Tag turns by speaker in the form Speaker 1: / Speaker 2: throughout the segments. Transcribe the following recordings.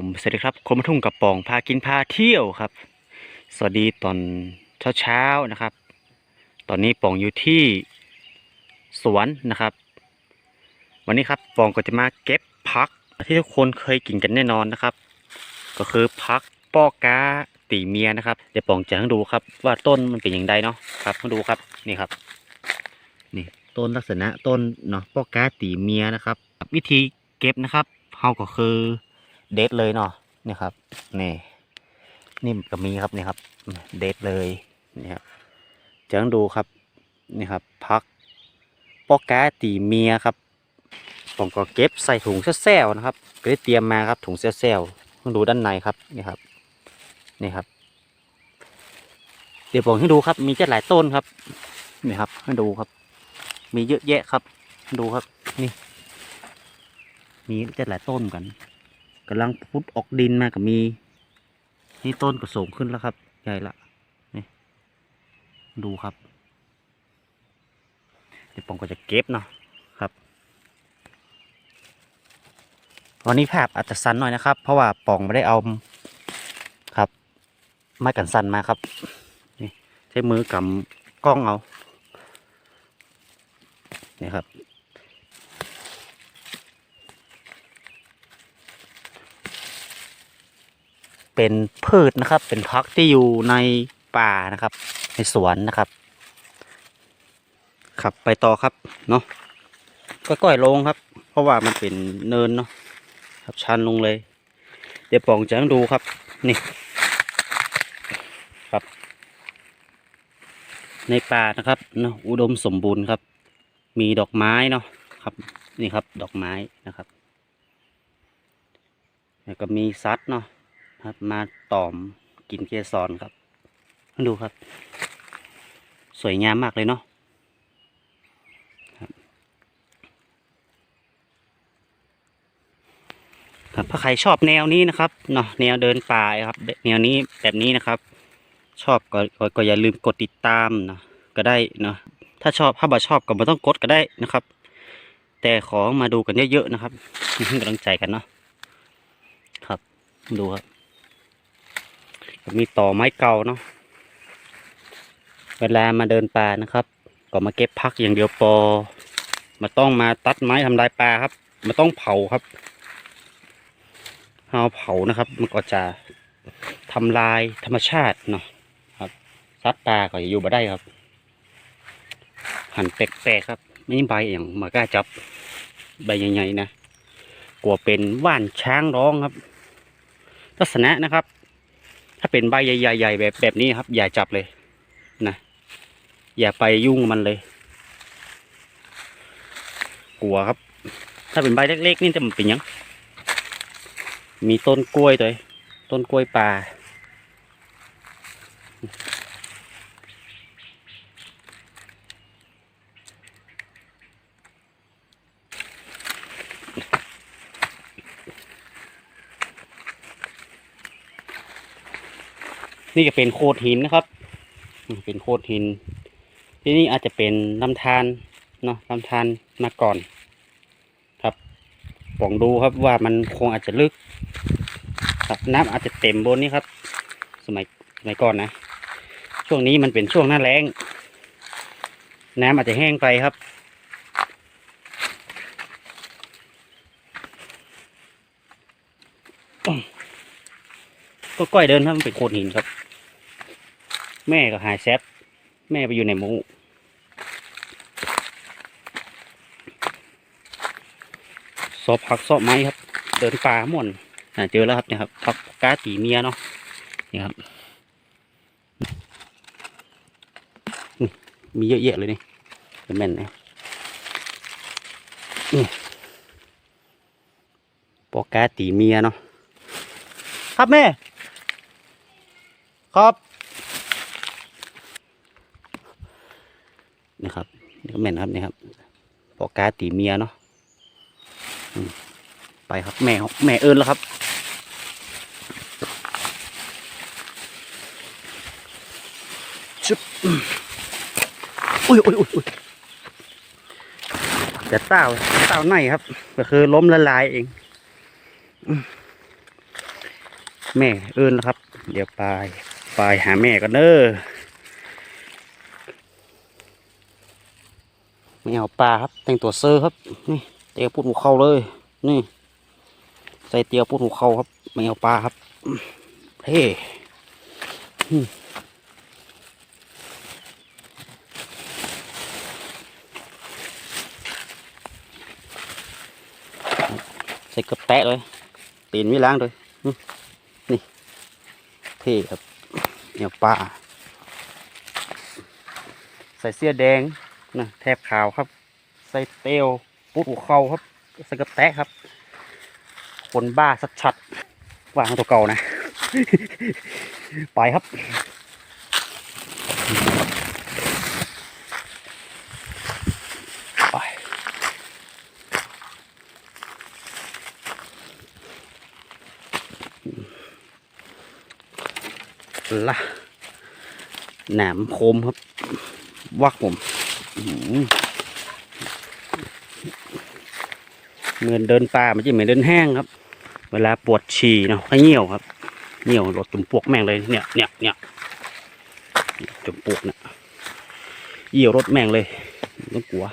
Speaker 1: ผมสวัสดีครับคมทุ่งกับปองพากินพาเที่ยวครับ สวัสดีตอนเช้าๆนะครับ ตอนนี้ปองอยู่ที่สวนนะครับ วันนี้ครับปองก็จะมาเก็บผักที่ทุกคนเคยกินกันแน่นอนนะครับ ก็คือผักปอกาตีเมียนะครับ เดี๋ยวปองจะให้ดูครับ ว่าต้นมันเป็นอย่างไรเนาะครับให้ดูครับนี่ครับนี่ต้นลักษณะต้นเนาะปอกาตีเมียนะครับ วิธีเก็บนะครับเฮาก็คือ เด็ดเลยเนาะนี่ครับนี่นี่ก็มีครับนี่ครับเด็ดเลยนี่ครับจะต้องดูครับนี่ครับพักปอกาตีเมียครับ ผมก็เก็บใส่ถุงแซวๆนะครับก็ได้เตรียมมาครับถุงแซวๆต้องดูด้านในครับนี่ครับนี่ครับ เดี๋ยวผมให้ดูครับ มีเจ้าหลายต้นครับนี่ครับให้ดูครับ มีเยอะแยะครับ ดูครับนี่ มีเจ้าหลายต้นกัน กำลังพุดออกดินมากับมี นี่ต้นก็สูงขึ้นแล้วครับ ใหญ่ละนี่ดูครับเดี๋ยวผมก็จะเก็บเนาะครับวันนี้ภาพอาจจะสั้นหน่อยนะครับ เพราะว่าปองไม่ได้เอาครับไม้กันสั้นมาครับนี่ใช้มือกำกล้องเอานี่ครับ เป็นพืชนะครับ เป็นพักที่อยู่ในป่านะครับ ในสวนนะครับขับไปต่อครับเนาะก้อยๆลงครับ เพราะว่ามันเป็นเนินเนาะครับชันลงเลย เดี๋ยวปองจะให้ดูครับนี่ครับ ในป่านะครับเนาะอุดมสมบูรณ์ครับ มีดอกไม้เนาะครับนี่ครับดอกไม้นะครับแล้วก็มีซัดเนาะ ครับ มาตอมกินเกสรครับดูครับ สวยงามมากเลยเนาะครับถ้าใครชอบแนวนี้นะครับเนาะแนวเดินป่าครับ แนวนี้แบบนี้นะครับ ชอบก็ก็ก็อย่าลืมกดติดตามนะก็ได้เนาะถ้าชอบถ้าบ่ชอบก็ไม่ต้องกดก็ได้นะครับ แต่ขอมาดูกันเยอะๆนะครับให้กำลังใจกันเนาะครับดูครับ มีต่อไม้เก่าเนาะเวลามาเดินป่านะครับ ก็มาเก็บพักอย่างเดียวพอมาต้องมาตัดไม้ทำลายป่าครับมาต้องเผาครับเอาเผานะครับมันก็จะทำลายธรรมชาติเนาะครับซัดตาก็จะอยู่บ่ได้ครับ หันแปลกๆครับ ไม่ใบอย่างมากล้าจับใบใหญ่ๆนะกลัวเป็นว่านช้างร้องครับ ลักษณะนะครับ ถ้าเป็นใบใหญ่ๆแบบแบบนี้ครับ อย่าจับเลยนะอย่าไปยุ่งมันเลย กลัวครับ ถ้าเป็นใบเล็กๆนี่จะมันเป็นยังมีต้นกล้วยตัวเองต้นกล้วยป่า นี่จะเป็นโขดหินนะครับ เป็นโขดหิน ที่นี่อาจจะเป็นลำธารเนาะลำธารมาก่อน ครับปองดูครับว่ามันคงอาจจะลึก ครับน้ำอาจจะเต็มบนนี้ครับ สมัยสมัยก่อนนะ ช่วงนี้มันเป็นช่วงหน้าแล้ง น้ำอาจจะแห้งไปครับก็ก้อยเดินครับมันเป็นโขดหินครับ แม่ก็หายแซดแม่ไปอยู่ในหมูซอบผักซอบไม้ครับ เดินป่าม่วนเจอแล้วครับเนี่ยครับผักกาตีเมียเนาะนี่ครับนี่มีเยอะแยะเลยนี่เป็นแม่นนะนี่ปอกาตีเมียเนาะครับแม่ ครับนี่ครับนี่ก็ แม่นครับนี่ครับปอกาตีเมียเนาะไปครับแม่แม่เอิญแล้วครับชุบอุ้ยอุ้ยอุ้ยอุ้ยจะเต้าเต้าในครับ ก็คือล้มละลายเอง แม่เอิ้นแล้วครับ เดี๋ยวไปไปหาแม่กันเด้อ ไม่เอาปลาครับ แต่งตัวเซอร์ครับ นี่เตียวปุดหัวเข่าเลย นี่ ใส่เตียวปุดหัวเข่าครับ ไม่เอาปลาครับเฮ้ใส่กระแปะเลยตีนไม่ล้างเลยนี่เท่ครับเหนียวปลาใส่เสื้อแดง นะแทบขาวครับ ใส่เตลปุ๊ดหัวเข่าครับใส่กระแตะครับ คนบ้าชัดวางตัวเก่านะ ไปครับไปละแหนมคมครับ วักผม เหมือนเดินป่ามันจะเหมือนเดินแห้งครับ เวลาปวดฉี่เนาะให้เหี่ยวครับเหี่ยวรถจุ่มปวกแม่งเลยเนี่ยเนี่ยเนี่ยจุ่มปวกเนี่ยเหี่ยวรถแม่งเลยต้องกลัว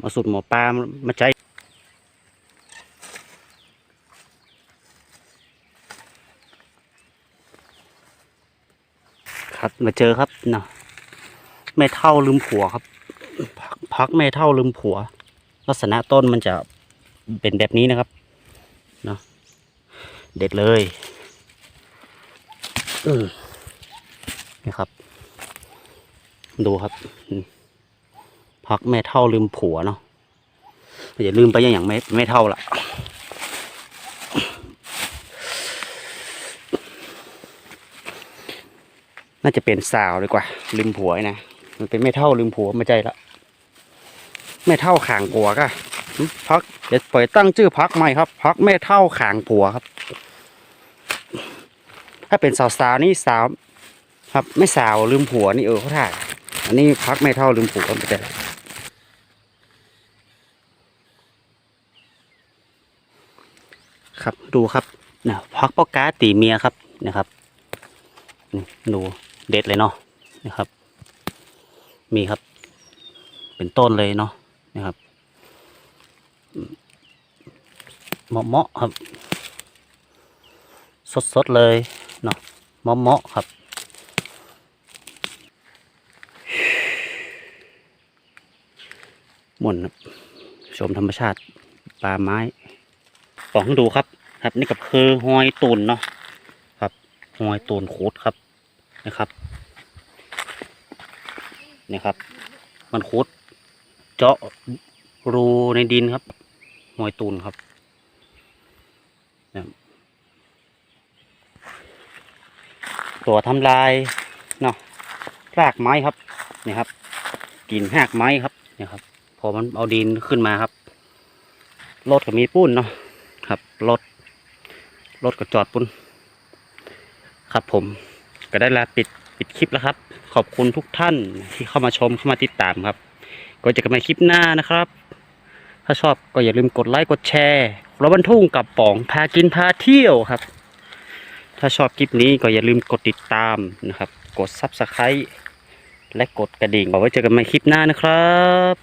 Speaker 1: มาสุดหมอปลามาใจครับมาเจอครับเนาะ แม่เท่าลืมผัวครับพักพักแม่เท่าลืมผัว ลักษณะต้นมันจะเป็นแบบนี้นะครับเนาะเด็ดเลยนี่ครับ ดูครับพักแม่เท่าลืมผัวเนาะอย่าลืมไปอย่างอย่างแม่แม่เท่าละน่าจะเป็นสาวดีกว่าลืมผัวนะ มันเป็นไม่เท่าลืมผัวไม่ใจละไม่เท่าขางผัวก็หึพักเดี๋ยวปล่อยตั้งชื่อพักใหม่ครับพักไม่เท่าขางผัวครับ ถ้าเป็นสาวๆนี่สาวครับ ไม่สาวลืมผัวนี่เออเขาถ่ายอันนี้พักไม่เท่าลืมผัวไม่ใจละครับดูครับนะพักปอกาตีเมียครับนะครับนี่ดูเด็ดเลยเนาะนะครับ มีครับ เป็นต้นเลยเนาะนะครับเหมาะเมาะๆครับ สดสดๆเลยเนาะเหมาะเมาะๆครับหมุนครับ ชมธรรมชาติป่าไม้ปองดูครับ ครับ นี่กับคือหอยตุนเนาะครับหอยตูนโคดครับนะครับ นี่ครับ มันโคดเจาะรูในดินครับหอยตูนครับนะครับตัวทำลายเนาะรากไม้ครับนี่ครับกินหากไม้ครับนี่ครับ พอมันเอาดินขึ้นมาครับรถก็มีปุ้นเนาะครับรถรถก็จอดปุ้นครับผมก็ได้ลาปิด ปิดคลิปแล้วครับ ขอบคุณทุกท่านที่เข้ามาชมเข้ามาติดตามครับก็จะกันใหม่คลิปหน้านะครับ ถ้าชอบก็อย่าลืมกดไลค์กดแชร์เราบรรทุ่งกับป๋องพากินพาเที่ยวครับ ถ้าชอบคลิปนี้ก็อย่าลืมกดติดตามนะครับ กดซับสไครต์และกดกระดิ่งเอาไว้เจอกันใหม่คลิปหน้านะครับ